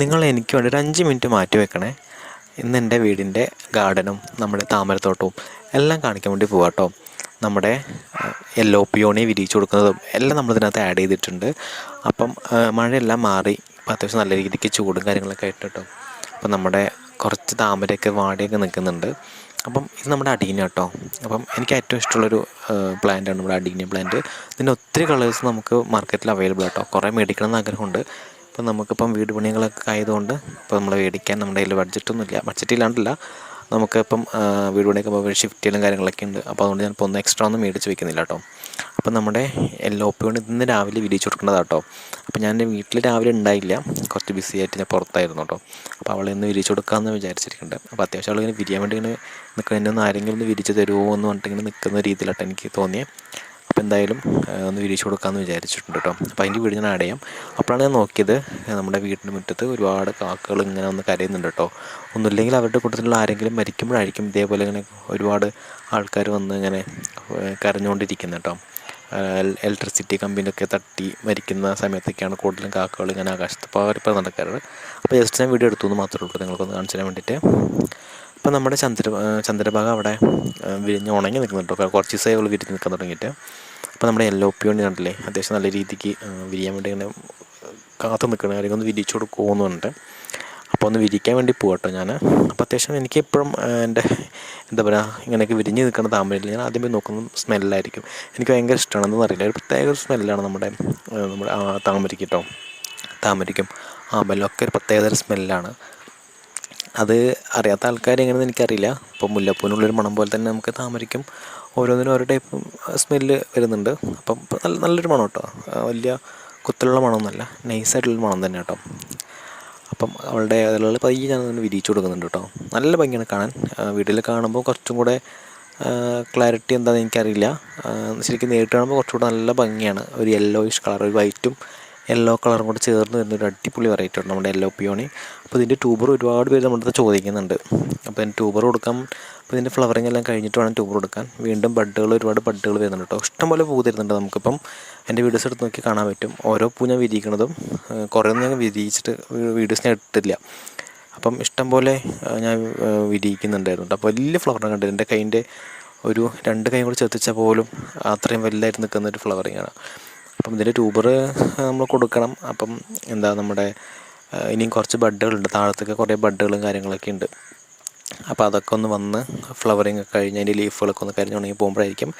നിങ്ങൾ എനിക്ക് വേണ്ടി ഒരു അഞ്ച് മിനിറ്റ് മാറ്റി വെക്കണേ. ഇന്ന് എന്റെ വീടിന്റെ ഗാർഡനും നമ്മുടെ താമരത്തോട്ടവും എല്ലാം കാണിക്കാൻ വേണ്ടി പോവാം കേട്ടോ നമ്മുടെ യെല്ലോ പിയോണി വിരിയിച്ചു കൊടുക്കുന്നതും എല്ലാം നമ്മളിതിനകത്ത് ആഡ് ചെയ്തിട്ടുണ്ട്. അപ്പം മഴയെല്ലാം മാറി ഇപ്പം അത്യാവശ്യം നല്ല രീതിക്ക് ചൂടും കാര്യങ്ങളൊക്കെ ആയിട്ട് കേട്ടോ അപ്പം നമ്മുടെ കുറച്ച് താമരയൊക്കെ വാടിയൊക്കെ നിൽക്കുന്നുണ്ട്. അപ്പം ഇത് നമ്മുടെ അടീന കേട്ടോ അപ്പം എനിക്ക് ഏറ്റവും ഇഷ്ടമുള്ളൊരു പ്ലാന്റാണ് നമ്മുടെ അടീന പ്ലാന്റ് ഇതിന്റെ ഒത്തിരി കളേഴ്സ് നമുക്ക് മാർക്കറ്റിൽ അവൈലബിൾ ആട്ടോ കുറേ മേടിക്കണം എന്ന് ആഗ്രഹമുണ്ട്. ഇപ്പം നമുക്കിപ്പം വീട് പണികളൊക്കെ ആയതുകൊണ്ട് ഇപ്പോൾ നമ്മൾ മേടിക്കാൻ നമ്മുടെ കയ്യിൽ ബഡ്ജറ്റൊന്നും ഇല്ല ബഡ്ജറ്റ് ഇല്ലാണ്ടില്ല. നമുക്കിപ്പം വീട് പണിയൊക്കെ പോകുമ്പോൾ ഷിഫ്റ്റിലും കാര്യങ്ങളൊക്കെ ഉണ്ട്. അപ്പോൾ അതുകൊണ്ട് ഞാനിപ്പോൾ ഒന്ന് എക്സ്ട്രാ ഒന്നും മേടിച്ച് വെക്കുന്നില്ല കേട്ടോ അപ്പം നമ്മുടെ എല്ലാ പി കൊണ്ട് ഇന്ന് രാവിലെ വിരിച്ചു കൊടുക്കേണ്ടതാണ് കേട്ടോ അപ്പം ഞാൻ എന്റെ വീട്ടിൽ രാവിലെ ഉണ്ടായില്ല. കുറച്ച് ബിസി ആയിട്ട് ഞാൻ പുറത്തായിരുന്നു കേട്ടോ അപ്പോൾ അവളെ ഒന്ന് വിരിച്ചു കൊടുക്കാമെന്ന് വിചാരിച്ചിരിക്കുന്നുണ്ട് അപ്പോൾ അത്യാവശ്യം അവളിങ്ങനെ വിരിയാൻ വേണ്ടി ഇങ്ങനെ എന്നെ ഒന്ന് ആരെങ്കിലും ഒന്ന് വിരിച്ച് തരുമോ എന്ന് പറഞ്ഞിട്ട് ഇങ്ങനെ നിൽക്കുന്ന രീതിയിലാട്ടോ എനിക്ക് തോന്നിയത് അപ്പോൾ എന്തായാലും ഒന്ന് വിരിച്ചു കൊടുക്കാമെന്ന് വിചാരിച്ചിട്ടുണ്ട് കേട്ടോ. അപ്പോൾ അതിന്റെ വീട് ഞാൻ ആഡ് ചെയ്യാം. അപ്പോഴാണ് ഞാൻ നോക്കിയത് നമ്മുടെ വീടിന്റെ മുറ്റത്ത് ഒരുപാട് കാക്കകൾ ഇങ്ങനെ ഒന്ന് കരയുന്നുണ്ട് കേട്ടോ. ഒന്നുമില്ലെങ്കിൽ അവരുടെ കൂട്ടത്തിലുള്ള ആരെങ്കിലും മരിക്കുമ്പോഴായിരിക്കും ഇതേപോലെ ഇങ്ങനെ ഒരുപാട് ആൾക്കാർ വന്ന് ഇങ്ങനെ കരഞ്ഞുകൊണ്ടിരിക്കുന്നത് കേട്ടോ. ഇലക്ട്രിസിറ്റി കമ്പിനൊക്കെ തട്ടി മരിക്കുന്ന സമയത്തൊക്കെയാണ് കൂടുതലും കാക്കകൾ ഇങ്ങനെ ആകാശത്ത് പാറിപ്പോൾ നടക്കാറ്. അപ്പോൾ ജസ്റ്റ് ഞാൻ വീഡിയോ എടുത്തു എന്ന് മാത്രമേ ഉള്ളൂ. നിങ്ങൾക്കൊന്ന് കാണിച്ചു തരാൻ വേണ്ടിയിട്ട്. അപ്പോൾ നമ്മുടെ ചന്ദ്ര ചന്ദ്രഭാഗം അവിടെ വിരിഞ്ഞ് ഉണങ്ങി നിൽക്കുന്നുണ്ട് കുറച്ച് ദിവസമായി അവൾ വിരിഞ്ഞ് നിൽക്കാൻ തുടങ്ങിയിട്ട്. അപ്പോൾ നമ്മുടെ യെല്ലോ പിയോണി കണ്ടില്ലേ? അത്യാവശ്യം നല്ല രീതിക്ക് വിരിയാൻ വേണ്ടി ഇങ്ങനെ കാത്തു നിൽക്കണം അല്ലെങ്കിൽ ഒന്ന് വിരിച്ചു കൊടുക്കുമെന്നുണ്ട് അപ്പോൾ ഒന്ന് വിരിക്കാൻ വേണ്ടി പോകട്ടോ ഞാൻ അപ്പോൾ അത്യാവശ്യം എനിക്ക് എപ്പോഴും എന്റെ എന്താ പറയുക ഇങ്ങനെയൊക്കെ വിരിഞ്ഞ് നിൽക്കുന്ന താമരയിൽ ഞാൻ ആദ്യമേ നോക്കുന്ന സ്മെല്ലായിരിക്കും. എനിക്ക് ഭയങ്കര ഇഷ്ടമാണെന്ന് അറിയില്ല. ഒരു പ്രത്യേക സ്മെല്ലാണ് നമ്മുടെ നമ്മുടെ താമരയ്ക്ക് കേട്ടോ താമരയ്ക്കും ആമ്പലൊക്കെ ഒരു പ്രത്യേകതര സ്മെല്ലാണ്. അത് അറിയാത്ത ആൾക്കാർ എങ്ങനെയെന്ന് എനിക്കറിയില്ല. ഇപ്പോൾ മുല്ലപ്പൂവിനുള്ളൊരു മണം പോലെ തന്നെ നമുക്ക് താമരയ്ക്കും ഓരോന്നിനും ഓരോ ടൈപ്പ് സ്മെല്ല് വരുന്നുണ്ട്. അപ്പം നല്ല നല്ലൊരു മണം കേട്ടോ വലിയ കുത്തലുള്ള മണമൊന്നുമല്ല. നൈസായിട്ടുള്ള മണം തന്നെ കേട്ടോ അപ്പം അവളുടെ അതിലുള്ള പയ്യെ ഞാനൊന്ന് വിരിയിച്ചു കൊടുക്കുന്നുണ്ട് കേട്ടോ നല്ല ഭംഗിയാണ് കാണാൻ. വീട്ടിൽ കാണുമ്പോൾ കുറച്ചും കൂടെ ക്ലാരിറ്റി എന്താണെന്ന് എനിക്കറിയില്ല. ശരിക്കും നേരിട്ട് കാണുമ്പോൾ കുറച്ചുകൂടെ നല്ല ഭംഗിയാണ്. ഒരു യെല്ലോയിഷ് കളർ ഒരു വൈറ്റും യെല്ലോ കളറും കൂടെ ചേർന്ന് വരുന്ന ഒരു അടിപൊളി വെറൈറ്റി ഉണ്ട് നമ്മുടെ യെല്ലോ പിയോണി അപ്പോൾ ഇതിന്റെ ട്യൂബർ ഒരുപാട് പേര് നമ്മുടെ അടുത്ത് ചോദിക്കുന്നുണ്ട്. അപ്പോൾ ഇതിന് ട്യൂബർ കൊടുക്കാം അപ്പോൾ ഇതിന്റെ ഫ്ലവറിങ് എല്ലാം കഴിഞ്ഞിട്ട് വേണം ട്യൂബർ കൊടുക്കാൻ. വീണ്ടും ബഡ്ഡുകൾ ഒരുപാട് ബഡ്ഡുകൾ വരുന്നുണ്ട് കേട്ടോ. ഇഷ്ടംപോലെ പൂ തരുന്നുണ്ട് നമുക്കിപ്പം. എന്റെ വീഡിയോസ് എടുത്ത് നോക്കി കാണാൻ പറ്റും. ഓരോ പൂ ഞാൻ വിരിയിക്കണതും ഏഹ് കുറേ ഞാൻ വിരിയിച്ചിട്ട് വീഡിയോസ് ഞാൻ ഇട്ടിട്ടില്ല. അപ്പം ഇഷ്ടംപോലെ ഞാൻ വിരിയിക്കുന്നുണ്ടായിരുന്നു. അപ്പോൾ വലിയ ഫ്ലവറാണ് കണ്ടത് എന്റെ കൈന്റെ ഒരു രണ്ട് കൈ കൂടി ചെത്തിച്ചാൽ പോലും അത്രയും വലുതായിട്ട് നിൽക്കുന്ന ഒരു ഫ്ലവറിങ് ആണ്. അപ്പം ഇതിന്റെ ട്യൂബർ നമ്മൾ കൊടുക്കണം. അപ്പം എന്താ നമ്മുടെ ഇനിയും കുറച്ച് ബഡ്ഡുകളുണ്ട്. താഴത്തൊക്കെ കുറേ ബഡ്ഡുകളും കാര്യങ്ങളൊക്കെ ഉണ്ട്. അപ്പോൾ അതൊക്കെ ഒന്ന് വന്ന് ഫ്ലവറിങ് ഒക്കെ കഴിഞ്ഞ് അതിന്റെ ലീഫുകളൊക്കെ ഒന്ന് കരിഞ്ഞ് ഉണങ്ങി പോകുമ്പോഴായിരിക്കും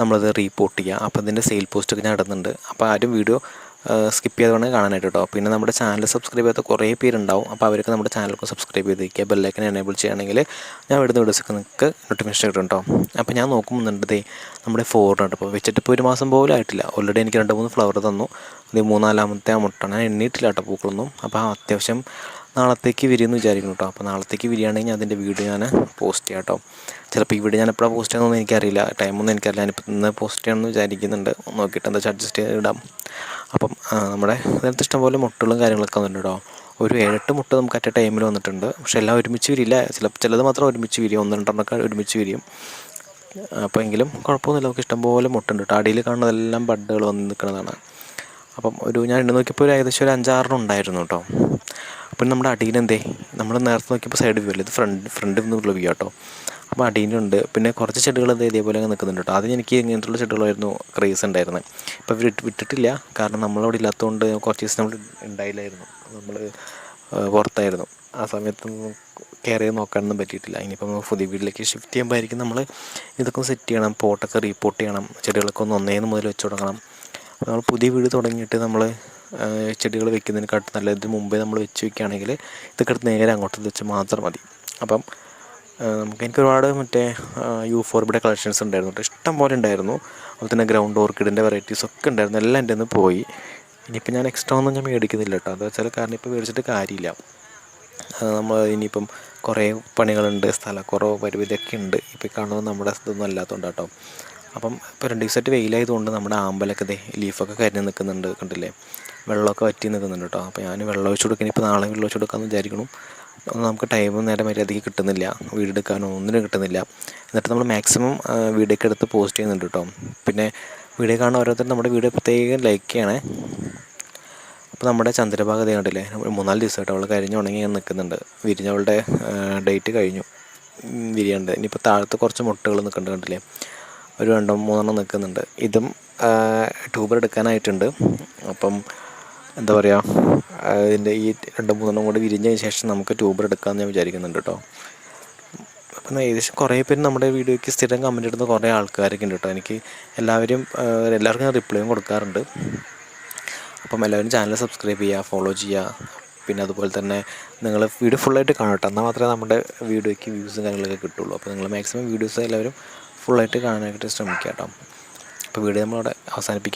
നമ്മളത് റീപോർട്ട് ചെയ്യുക. അപ്പോൾ ഇതിന്റെ സെയിൽ പോസ്റ്റൊക്കെ ഞാൻ ഇടുന്നുണ്ട്. അപ്പോൾ ആരും വീഡിയോ സ്കിപ്പ് ചെയ്ത് വേണമെങ്കിൽ കാണാനായിട്ട് കേട്ടോ പിന്നെ നമ്മുടെ ചാനൽ സബ്സ്ക്രൈബ് ചെയ്യാത്ത കുറേ പേരുണ്ടാവും. അപ്പോൾ അവർക്ക് നമ്മുടെ ചാനലൊക്കെ സബ്സ്ക്രൈബ് ചെയ്ത് വയ്ക്കുക ബെല്ലൈക്കൻ എനേബിൾ ചെയ്യുകയാണെങ്കിൽ ഞാൻ ഇവിടുന്ന് വീഡിയോസൊക്കെ നിങ്ങൾക്ക് നോട്ടിഫിക്കേഷൻ കിട്ടും കേട്ടോ അപ്പോൾ ഞാൻ നോക്കുന്നുണ്ടേ നമ്മുടെ ഫോറിനുണ്ട് അപ്പോൾ വെച്ചിട്ട് ഇപ്പോൾ ഒരു മാസം പോലും ആയിട്ടില്ല. ഓൾറെഡി എനിക്ക് രണ്ട് മൂന്ന് ഫ്ലവർ തന്നു. അത് മൂന്നാലാമത്തെ മുട്ടാണ്. ഞാൻ എണ്ണീട്ടില്ല കേട്ടോ പൂക്കളൊന്നും. അപ്പോൾ അത്യാവശ്യം നാളത്തേക്ക് വിരിയെന്ന് വിചാരിക്കുന്നു കേട്ടോ. അപ്പോൾ നാളത്തേക്ക് വിരിയാണെങ്കിൽ ഞാൻ അതിന്റെ വീഡിയോ ഞാൻ പോസ്റ്റ് ചെയ്യാം കേട്ടോ. ചിലപ്പോൾ ഈ ഞാൻ എപ്പോഴാണ് പോസ്റ്റ് ചെയ്യുന്നതെന്ന് എനിക്കറിയില്ല. ടൈമൊന്നും എനിക്കറിയില്ല. ഞാനിപ്പോൾ ഇന്ന് പോസ്റ്റ് ചെയ്യണമെന്ന് വിചാരിക്കുന്നുണ്ട്. നോക്കിയിട്ട് എന്താ അഡ്ജസ്റ്റ് ചെയ്ത് ഇടാം. അപ്പം നമ്മുടെ അതിനകത്ത് ഇഷ്ടംപോലെ മുട്ടുകളും കാര്യങ്ങളൊക്കെ വന്നിട്ടുണ്ട് കേട്ടോ. ഒരു ഏഴെട്ട് മുട്ട നമുക്ക് അറ്റ് ടൈമിൽ വന്നിട്ടുണ്ട്. പക്ഷെ എല്ലാം ഒരുമിച്ച് വരില്ല. ചില ചിലത് മാത്രം ഒരുമിച്ച് വിരിയും ഒന്ന് രണ്ടെണ്ണമൊക്കെ ഒരുമിച്ച് വിരിയും അപ്പോൾ എങ്കിലും കുഴപ്പമൊന്നുമില്ല. നമുക്ക് ഇഷ്ടംപോലെ മുട്ടുണ്ട് കേട്ടോ. അടിയിൽ കാണുന്നതെല്ലാം ബഡ്ഡുകൾ വന്ന് നിൽക്കുന്നതാണ്. അപ്പം ഒരു ഞാൻ ഇന്ന് നോക്കിയപ്പോൾ ഒരു ഏകദേശം ഒരു അഞ്ചാറെണ്ണം ഉണ്ടായിരുന്നു കേട്ടോ. അപ്പം നമ്മുടെ അടീനെന്തേ നമ്മൾ നേരത്തെ നോക്കിയപ്പോൾ സൈഡ് വ്യൂ അല്ലേ? ഇത് ഫ്രണ്ട് ഫ്രണ്ട് നിന്നുള്ള വ്യൂ കേട്ടോ അപ്പോൾ അടീനുണ്ട്. പിന്നെ കുറച്ച് ചെടികൾ എന്താ ഇതേപോലെ അങ്ങ് നിൽക്കുന്നുണ്ട് കേട്ടോ. ആദ്യം എനിക്ക് ഇങ്ങനത്തുള്ള ചെടികളായിരുന്നു ക്രേസ് ഉണ്ടായിരുന്നത് ഇപ്പോൾ വിട്ട് വിട്ടിട്ടില്ല. കാരണം നമ്മളവിടെ ഇല്ലാത്തതുകൊണ്ട് കുറച്ച് ദിവസം നമ്മൾ ഉണ്ടായില്ലായിരുന്നു നമ്മൾ പുറത്തായിരുന്നു. ആ സമയത്തൊന്നും കെയർ ചെയ്ത് നോക്കാനൊന്നും പറ്റിയിട്ടില്ല. ഇനിയിപ്പോൾ നമ്മൾ പുതിയ വീട്ടിലേക്ക് ഷിഫ്റ്റ് ചെയ്യുമ്പോഴായിരിക്കും നമ്മൾ ഇതൊക്കെ സെറ്റ് ചെയ്യണം പോട്ടൊക്കെ റീപോർട്ട് ചെയ്യണം ചെടികളൊക്കെ ഒന്ന് ഒന്നേന്ന് മുതൽ വെച്ച് തുടങ്ങണം. നമ്മൾ പുതിയ വീട് തുടങ്ങിയിട്ട് നമ്മൾ ചെടികൾ വെക്കുന്നതിനെക്കാട്ടും നല്ല ഇതിന് മുമ്പേ നമ്മൾ വെച്ച് വെക്കുകയാണെങ്കിൽ ഇതൊക്കെ നേരെ അങ്ങോട്ട് വെച്ച് മാത്രം മതി. അപ്പം നമുക്ക് എനിക്ക് ഒരുപാട് മറ്റേ യു ഫോർബിയുടെ കളക്ഷൻസ് ഉണ്ടായിരുന്നു ഇഷ്ടം പോലെ ഉണ്ടായിരുന്നു. അതുപോലെ തന്നെ ഗ്രൗണ്ട് ഓർക്കിഡിന്റെ വെറൈറ്റീസ് ഒക്കെ ഉണ്ടായിരുന്നു. എല്ലാം എന്റെ നിന്ന് പോയി. ഇനിയിപ്പോൾ ഞാൻ എക്സ്ട്രാ ഒന്നും ഞാൻ മേടിക്കുന്നില്ല കേട്ടോ. അതെന്ന് വെച്ചാൽ കാരണം ഇപ്പോൾ മേടിച്ചിട്ട് കാര്യമില്ല. നമ്മൾ ഇനിയിപ്പം കുറേ പണികളുണ്ട് സ്ഥലക്കുറവ് പരിമിതിയൊക്കെ ഉണ്ട്. ഇപ്പോൾ കാണുന്നത് നമ്മുടെ ഇതൊന്നും അല്ലാത്തതുകൊണ്ട് കേട്ടോ. അപ്പം ഇപ്പോൾ രണ്ട് ദിവസമായിട്ട് വെയിലായതുകൊണ്ട് നമ്മുടെ ആമ്പലൊക്കെ ലീഫൊക്കെ കരിഞ്ഞ് നിൽക്കുന്നുണ്ട് കണ്ടില്ലേ? വെള്ളമൊക്കെ വറ്റി നിൽക്കുന്നുണ്ട് കേട്ടോ. അപ്പോൾ ഞാൻ വെള്ളം ഒഴിച്ച് കൊടുക്കാൻ ഇപ്പോൾ നാളെ വെള്ളം ഒഴിച്ച് കൊടുക്കാമെന്ന് വിചാരിക്കണം നമുക്ക് ടൈമും നേരം മര്യാദയ്ക്ക് കിട്ടുന്നില്ല. വീടെടുക്കാനോ ഒന്നിനും കിട്ടുന്നില്ല. എന്നിട്ട് നമ്മൾ മാക്സിമം വീഡിയോ ഒക്കെ എടുത്ത് പോസ്റ്റ് ചെയ്യുന്നുണ്ട് കേട്ടോ. പിന്നെ വീഡിയോ കാണുന്ന ഓരോരുത്തരും നമ്മുടെ വീഡിയോ പ്രത്യേകം ലൈക്ക് ചെയ്യണേ. അപ്പോൾ നമ്മുടെ ചന്ദ്രഭാഗ ദേ കണ്ടില്ലേ? മൂന്നാൽ ദിവസമായിട്ട് അവൾ കഴിഞ്ഞ് ഉണങ്ങി നിൽക്കുന്നുണ്ട്. വിരിഞ്ഞവളുടെ ഡേറ്റ് കഴിഞ്ഞു. വിരിയാണ്ട്. ഇനിയിപ്പോൾ താഴത്ത് കുറച്ച് മുട്ടകൾ നിൽക്കുന്നുണ്ട് കണ്ടില്ലേ? ഒരു രണ്ടോ മൂന്നെണ്ണം നിൽക്കുന്നുണ്ട്. ഇതും ട്യൂബർ എടുക്കാനായിട്ടുണ്ട്. അപ്പം എന്താ പറയുക അതിന്റെ ഈ രണ്ട് മൂന്നെണ്ണം കൂടി വിരിഞ്ഞതിന് ശേഷം നമുക്ക് ട്യൂബർ എടുക്കാമെന്ന് ഞാൻ വിചാരിക്കുന്നുണ്ട് കേട്ടോ അപ്പം ഏകദേശം കുറേ പേര് നമ്മുടെ വീഡിയോയ്ക്ക് സ്ഥിരം കമന്റ് ഇടുന്ന കുറേ ആൾക്കാരൊക്കെ ഉണ്ട് കേട്ടോ എനിക്ക് എല്ലാവരും എല്ലാവർക്കും റിപ്ലൈയും കൊടുക്കാറുണ്ട്. അപ്പം എല്ലാവരും ചാനൽ സബ്സ്ക്രൈബ് ചെയ്യുക ഫോളോ ചെയ്യുക പിന്നെ അതുപോലെ തന്നെ നിങ്ങൾ വീഡിയോ ഫുള്ളായിട്ട് കാണട്ടെ. എന്നാൽ മാത്രമേ നമ്മുടെ വീഡിയോയ്ക്ക് വ്യൂസും കാര്യങ്ങളൊക്കെ കിട്ടുള്ളൂ. അപ്പോൾ നിങ്ങൾ മാക്സിമം വീഡിയോസ് എല്ലാവരും ഫുള്ളായിട്ട് കാണാനായിട്ട് ശ്രമിക്കുക കേട്ടോ അപ്പോൾ വീഡിയോ നമ്മളവിടെ അവസാനിപ്പിക്കാം.